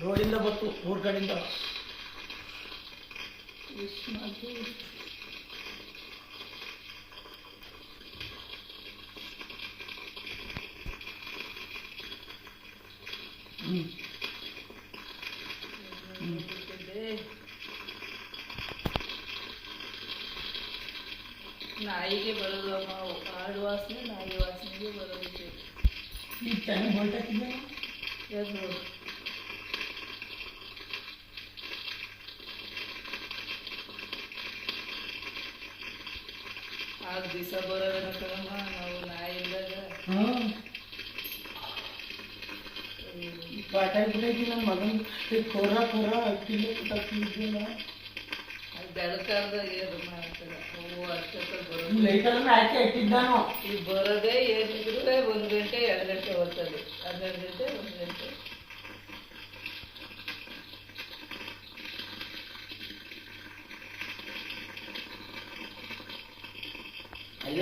ರೋಡಿಂದ ಬತ್ತು ಊರ ಕಡೆಯಿಂದ ನಾಯಿಗೆ ಬರಲ್ಲ ಕಾಡು ವಾಸನೆ ನಾಯಿ ವಾಸನೆಗೆ ಬರೋದು ಈ ಚೆನ್ನಾಗಿ ಹೊರಟಿದ್ದೆ ಎರಡು ಅಗ್ದಿ ಸಬರನ ಕರ್ಮ ನಾವು ನಾಯಿ ಇದ್ದಾಗ ಪಾಠ ಇದ್ದಾಗ ನನ್ನ ಮಗನ ಕೊರ ಕೊರ ಅಕ್ಕಿಲ್ಲ ತಪ್ಪಿದ್ದಿಲ್ಲ ಬೆಳಕಾದಾಗ ಏನು ಮಾಡ್ತಾರೆ ಅವು ಅಷ್ಟಕ್ಕೆ ಬರೋದು ಲೈಟಲ್ಲಿ ಹಾಕಿ ಇಟ್ಟಿದ್ದಾನು ಏನಿದ್ರು ಒಂದು ಗಂಟೆ ಎರಡು ಗಂಟೆ ಹೋಗ್ತದೆ ಹನ್ನೆರಡು ಗಂಟೆ ಒಂದ್ ಗಂಟೆ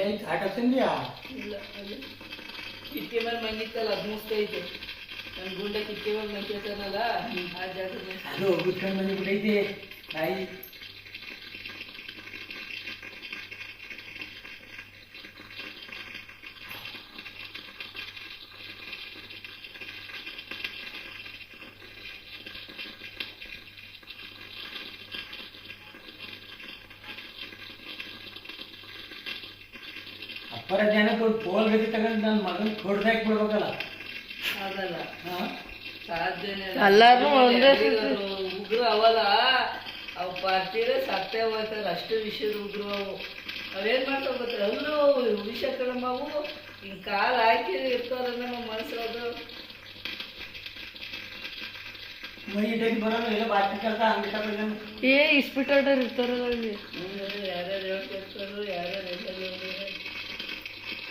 बिर्याणी खाट असेल ना किती पण म्हणजे त्याला मस्त येते पण गुंड कितके पण म्हणजे चला आज जास्त हॅलो गुस्सा म्हणजे कुठे नाही ಹೊರ ಜನಕ್ಕೆ ಒಂದು ಪೋಲ್ ಗತಿ ತಗೊಂಡು ನನ್ನ ಮಗನ ಕೊಡ್ದಾಕ್ ಬಿಡ್ಬೇಕಲ್ಲ ಅದಲ್ಲ ಉಗ್ರ ಅವಲ್ಲ ಅವ್ ಪಾರ್ಟಿಲೇ ಸತ್ತೇ ಹೋಗ್ತಾರೆ ಅಷ್ಟು ವಿಷಯದ ಉಗ್ರ ಅವು ಅವೇನ್ ಮಾಡ್ತಾವ ಗೊತ್ತಾ ಅವರು ವಿಷಕ್ರಮ ಅವು ಹಿಂಗ್ ಕಾಲ್ ಹಾಕಿ ಇರ್ತಾರ ನಮ್ಮ ಮನಸ್ಸದು ಮೈ ಬಾಕಿ ಕೆಲಸ ಹಂಗೆ ಏ ಇಸ್ಪಿಟಾಡರ್ ಇರ್ತಾರಲ್ಲ ಇಲ್ಲಿ ಯಾರ್ಯಾರು ಹೇಳ್ತಾರೆ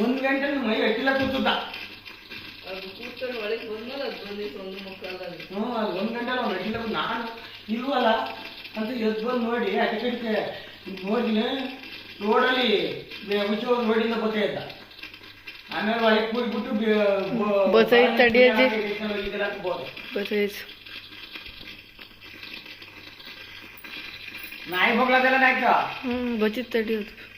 ಒಂದ್ ಗಂಟೆ ಮೈ ಹಟ್ಟಿಲ್ಲ ಕೂತುದ್ದ ಒಂದ್ ಗಂಟೆ ಇಲ್ವಲ್ಲ ಅಂತ ಎದ್ ಬಂದು ನೋಡಿ ಅಟಕಡಿಕೆ ನೋಡಿದ್ನೆ ರೋಡಲ್ಲಿ ಹುಚ್ಚ ರೋಡಿಂದ ಬತ್ತೆ ಇದ್ದ ಆಮೇಲೆ ಒಳಗೆ ಕೂತ್ಬಿಟ್ಟು ನಾಯಿ ಬಗ್ಲದೆಲ್ಲ ನಾಯ್ಕ